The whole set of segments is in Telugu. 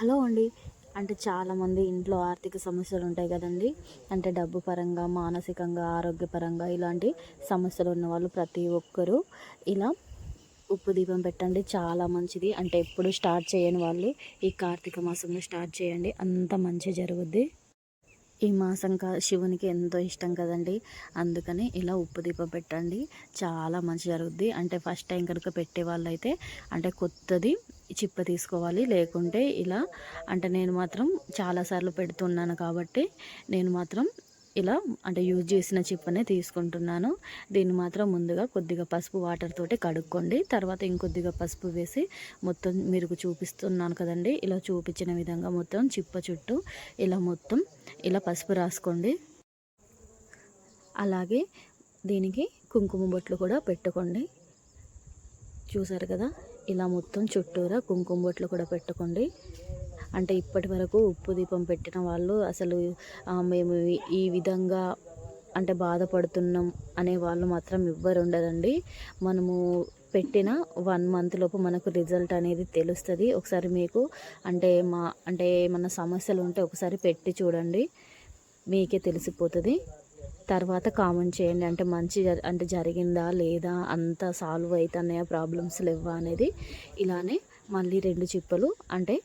హలో అండి. అంటే చాలామంది ఇంట్లో ఆర్థిక సమస్యలు ఉంటాయి కదండి. అంటే డబ్బు పరంగా మానసికంగా ఆరోగ్యపరంగా ఇలాంటి సమస్యలు ఉన్న వాళ్ళు ప్రతి ఒక్కరూ ఇలా ఉప్పు దీపం పెట్టండి. చాలా మంచిది. అంటే ఎప్పుడు స్టార్ట్ చేయని వాళ్ళు ఈ కార్తీక మాసంలో స్టార్ట్ చేయండి. అంత మంచి జరుగుద్ది. ఈ మాసం కా శివునికి ఎంతో ఇష్టం కదండి. అందుకని ఇలా ఉప్పు దీపం పెట్టండి. చాలా మంచి జరుగుద్ది. అంటే ఫస్ట్ టైం కనుక పెట్టే వాళ్ళైతే అంటే కొత్తది చిప్ప తీసుకోవాలి. లేకుంటే ఇలా అంటే నేను మాత్రం చాలాసార్లు పెడుతున్నాను కాబట్టి నేను మాత్రం ఇలా అంటే యూజ్ చేసిన చిప్పనే తీసుకుంటున్నాను. దీన్ని మాత్రం ముందుగా కొద్దిగా పసుపు వాటర్ తోటి కడుక్కోండి. తర్వాత ఇంకొద్దిగా పసుపు వేసి మొత్తం మీరు చూపిస్తున్నాను కదండి. ఇలా చూపించిన విధంగా మొత్తం చిప్ప చుట్టూ ఇలా మొత్తం ఇలా పసుపు రాసుకోండి. అలాగే దీనికి కుంకుమ బొట్లు కూడా పెట్టుకోండి. చూసారు కదా? ఇలా మొత్తం చుట్టూరా కుంకుమ బొట్లు కూడా పెట్టుకోండి. అంటే ఇప్పటి వరకు ఉప్పు దీపం పెట్టిన వాళ్ళు అసలు మేము ఈ విధంగా అంటే బాధపడుతున్నాం అనే వాళ్ళు మాత్రం ఎవ్వరు ఉండదండి మనము పెట్టిన వన్ మంత్ లోపు మనకు రిజల్ట్ అనేది తెలుస్తుంది. ఒకసారి మీకు అంటే మా అంటే ఏమన్నా సమస్యలు ఉంటే ఒకసారి పెట్టి చూడండి. మీకే తెలిసిపోతుంది. తర్వాత కామెంట్ చేయండి. అంటే మంచి అంటే జరిగిందా లేదా అంత సాల్వ్ అవుతున్నాయా ప్రాబ్లమ్స్ లేవా అనేది ఇలానే మళ్ళీ రెండు చిప్పలు అంటే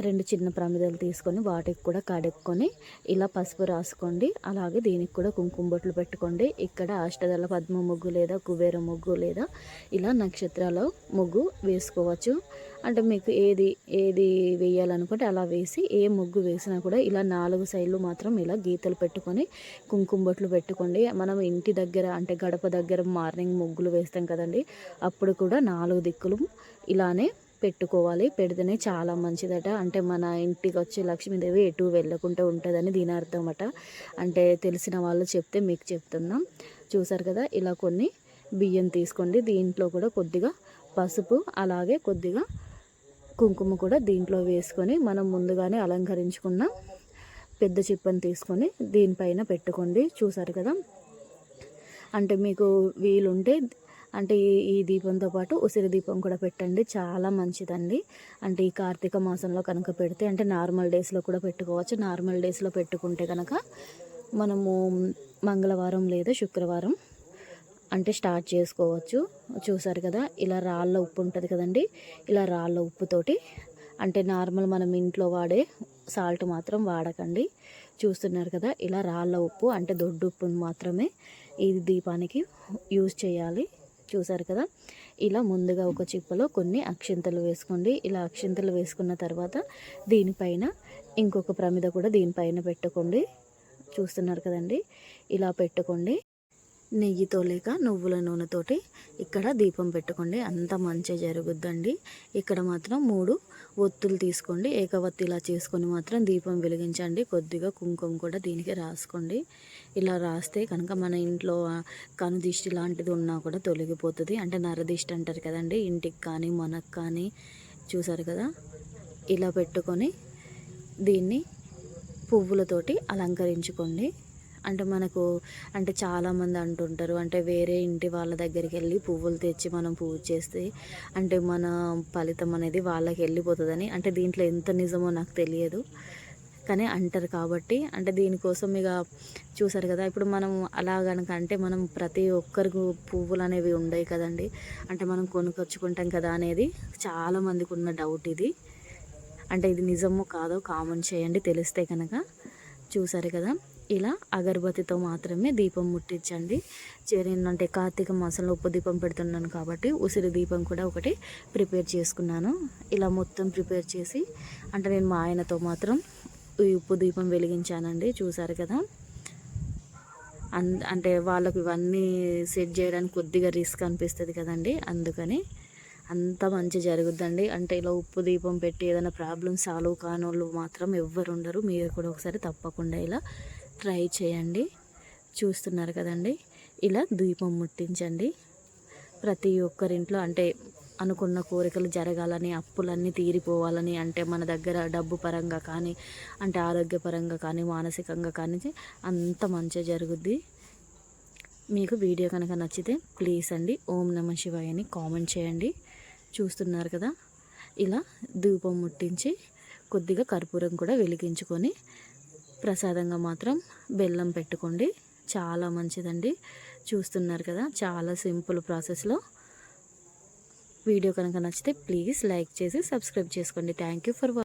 రెండు చిన్న ప్రమిదలు తీసుకొని వాటికి కూడా కడుక్కొని ఇలా పసుపు రాసుకోండి. అలాగే దీనికి కూడా కుంకుమ బొట్లు పెట్టుకోండి. ఇక్కడ అష్టదళ పద్మ ముగ్గు లేదా కుబేర ముగ్గు లేదా ఇలా నక్షత్రాల ముగ్గు వేసుకోవచ్చు. అంటే మీకు ఏది ఏది వేయాలనుకుంటే అలా వేసి ఏ ముగ్గు వేసినా కూడా ఇలా నాలుగు సైడ్లు మాత్రం ఇలా గీతలు పెట్టుకొని కుంకుమ బొట్లు పెట్టుకోండి. మనం ఇంటి దగ్గర అంటే గడప దగ్గర మార్నింగ్ ముగ్గులు వేస్తాం కదండి. అప్పుడు కూడా నాలుగు దిక్కులు ఇలానే పెట్టుకోవాలి. పెడితేనే చాలా మంచిదట. అంటే మన ఇంటికి వచ్చే లక్ష్మీదేవి ఎటు వెళ్ళకుండా ఉంటుందని దీని అర్థం అట అంటే తెలిసిన వాళ్ళు చెప్తే మీకు చెప్తున్నాం. చూసారు కదా ఇలా కొన్ని బియ్యం తీసుకోండి. దీంట్లో కూడా కొద్దిగా పసుపు అలాగే కొద్దిగా కుంకుమ కూడా దీంట్లో వేసుకొని మనం ముందుగానే అలంకరించుకున్న పెద్ద చిప్పని తీసుకొని దీనిపైన పెట్టుకోండి. చూసారు కదా? అంటే మీకు వీలుంటే అంటే ఈ దీపంతో పాటు ఉసిరి దీపం కూడా పెట్టండి. చాలా మంచిదండి. అంటే ఈ కార్తీక మాసంలో కనుక పెడితే అంటే నార్మల్ డేస్లో కూడా పెట్టుకోవచ్చు. నార్మల్ డేస్లో పెట్టుకుంటే కనుక మనము మంగళవారం లేదా శుక్రవారం అంటే స్టార్ట్ చేసుకోవచ్చు. చూసారు కదా ఇలా రాళ్ళ ఉప్పు ఉంటుంది కదండి. ఇలా రాళ్ళ ఉప్పుతోటి అంటే నార్మల్ మనం ఇంట్లో వాడే సాల్ట్ మాత్రం వాడకండి. చూస్తున్నారు కదా ఇలా రాళ్ళ ఉప్పు అంటే దొడ్డు ఉప్పును మాత్రమే ఈ దీపానికి యూజ్ చేయాలి. చూసారు కదా? ఇలా ముందుగా ఒక చిప్పలో కొన్ని అక్షింతలు వేసుకోండి. ఇలా అక్షింతలు వేసుకున్న తర్వాత దీనిపైన ఇంకొక ప్రమిద కూడా దీనిపైన పెట్టుకోండి. చూస్తున్నారు కదండి? ఇలా పెట్టుకోండి. నెయ్యితో లేక నువ్వుల నూనెతోటి ఇక్కడ దీపం పెట్టుకోండి. అంత మంచి జరుగుద్దండి. ఇక్కడ మాత్రం మూడు ఒత్తులు తీసుకోండి. ఏకవత్తి ఇలా చేసుకొని మాత్రం దీపం వెలిగించండి. కొద్దిగా కుంకుమ కూడా దీనికి రాసుకోండి. ఇలా రాస్తే కనుక మన ఇంట్లో కనుదిష్టి లాంటిది ఉన్నా కూడా తొలగిపోతుంది. అంటే నరదిష్టి అంటారు కదండి. ఇంటికి కానీ మనకు కానీ చూసారు కదా? ఇలా పెట్టుకొని దీన్ని పువ్వులతోటి అలంకరించుకోండి. అంటే మనకు అంటే చాలామంది అంటుంటారు. అంటే వేరే ఇంటి వాళ్ళ దగ్గరికి వెళ్ళి పువ్వులు తెచ్చి మనం పూజ చేస్తే అంటే మన ఫలితం అనేది వాళ్ళకి వెళ్ళిపోతుందని. అంటే దీంట్లో ఎంత నిజమో నాకు తెలియదు. కానీ అంటారు కాబట్టి అంటే దీనికోసం ఇక చూసారు కదా. ఇప్పుడు మనం అలా కనుక అంటే మనం ప్రతి ఒక్కరికి పువ్వులు అనేవి ఉండవు కదండి. అంటే మనం కొనుకొచ్చుకుంటాం కదా అనేది చాలామందికి ఉన్న డౌట్ ఇది. అంటే ఇది నిజమో కాదో కామెంట్ చేయండి. తెలిస్తే కనుక చూసారు కదా. ఇలా అగరబత్తితో మాత్రమే దీపం ముట్టించండి. అంటే కార్తీక మాసంలో ఉప్పు దీపం పెడుతున్నాను కాబట్టి ఉసిరి దీపం కూడా ఒకటి ప్రిపేర్ చేసుకున్నాను. ఇలా మొత్తం ప్రిపేర్ చేసి అంటే నేను మా ఆయనతో మాత్రం ఈ ఉప్పు దీపం వెలిగించానండి. చూసారు కదా? అన్ అంటే వాళ్ళకు ఇవన్నీ సెట్ చేయడానికి కొద్దిగా రిస్క్ అనిపిస్తుంది కదండి. అందుకని అంత మంచి జరుగుద్దండి. అంటే ఇలా ఉప్పు దీపం పెట్టి ఏదైనా ప్రాబ్లమ్ సాల్వ్ కాని వాళ్ళు మాత్రం ఎవ్వరు ఉండరు. మీరు కూడా ఒకసారి తప్పకుండా ఇలా ట్రై చేయండి. చూస్తున్నారు కదండి. ఇలా దీపం ముట్టించండి. ప్రతి ఒక్కరింట్లో అంటే అనుకున్న కోరికలు జరగాలని అప్పులన్నీ తీరిపోవాలని అంటే మన దగ్గర డబ్బు పరంగా కానీ అంటే ఆరోగ్యపరంగా కానీ మానసికంగా కానీ అంత మంచిగా జరుగుద్ది. మీకు వీడియో కనుక నచ్చితే ప్లీజ్ అండి ఓం నమ శివాయ అని కామెంట్ చేయండి. చూస్తున్నారు కదా. ఇలా ధూపం ముట్టించి కొద్దిగా కర్పూరం కూడా వెలిగించుకొని ప్రసాదంగా మాత్రం బెల్లం పెట్టుకోండి. చాలా మంచిదండి. చూస్తున్నారు కదా చాలా సింపుల్ ప్రాసెస్లో. వీడియో కనుక నచ్చితే ప్లీజ్ లైక్ చేసి సబ్స్క్రైబ్ చేసుకోండి. Thank you for